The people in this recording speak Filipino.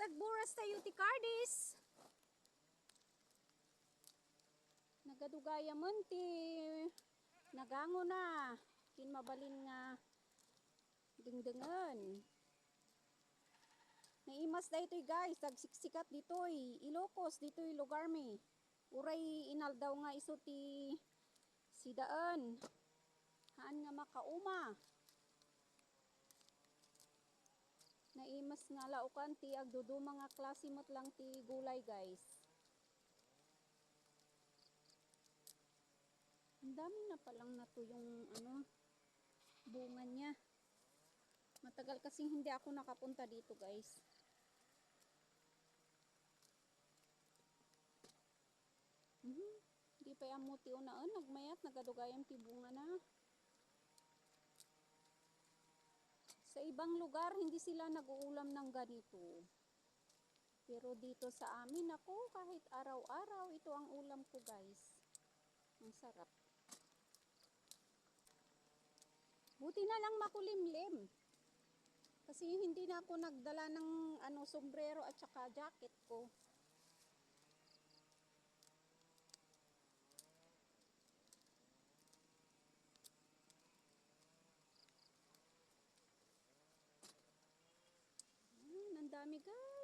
agburas tayo ti Cardis. Nagadugaya man ti nagango na. Kin mabalin nga dingdingan. Naimas da ito'y guys, tagsiksikat dito'y Ilocos, dito'y lugar mi. Uray inal daw nga iso ti sidaan. Haan nga makauma. Naimas nga laukan ti agdudu mga klase mo't lang ti gulay guys. Ang dami na palang nato yung ano bunga niya. Matagal kasing hindi ako nakapunta dito guys. Mhm. Di pa yung muti unaan, nagmayat, nagadugayang ti bunga na. Sa ibang lugar, hindi sila nag-uulam ng ganito. Pero dito sa amin, ako, kahit araw-araw, ito ang ulam ko guys. Ang sarap. Buti na lang makulimlim. Kasi hindi na ako nagdala ng ano, sombrero at saka jacket ko. Ayun, ang dami guys.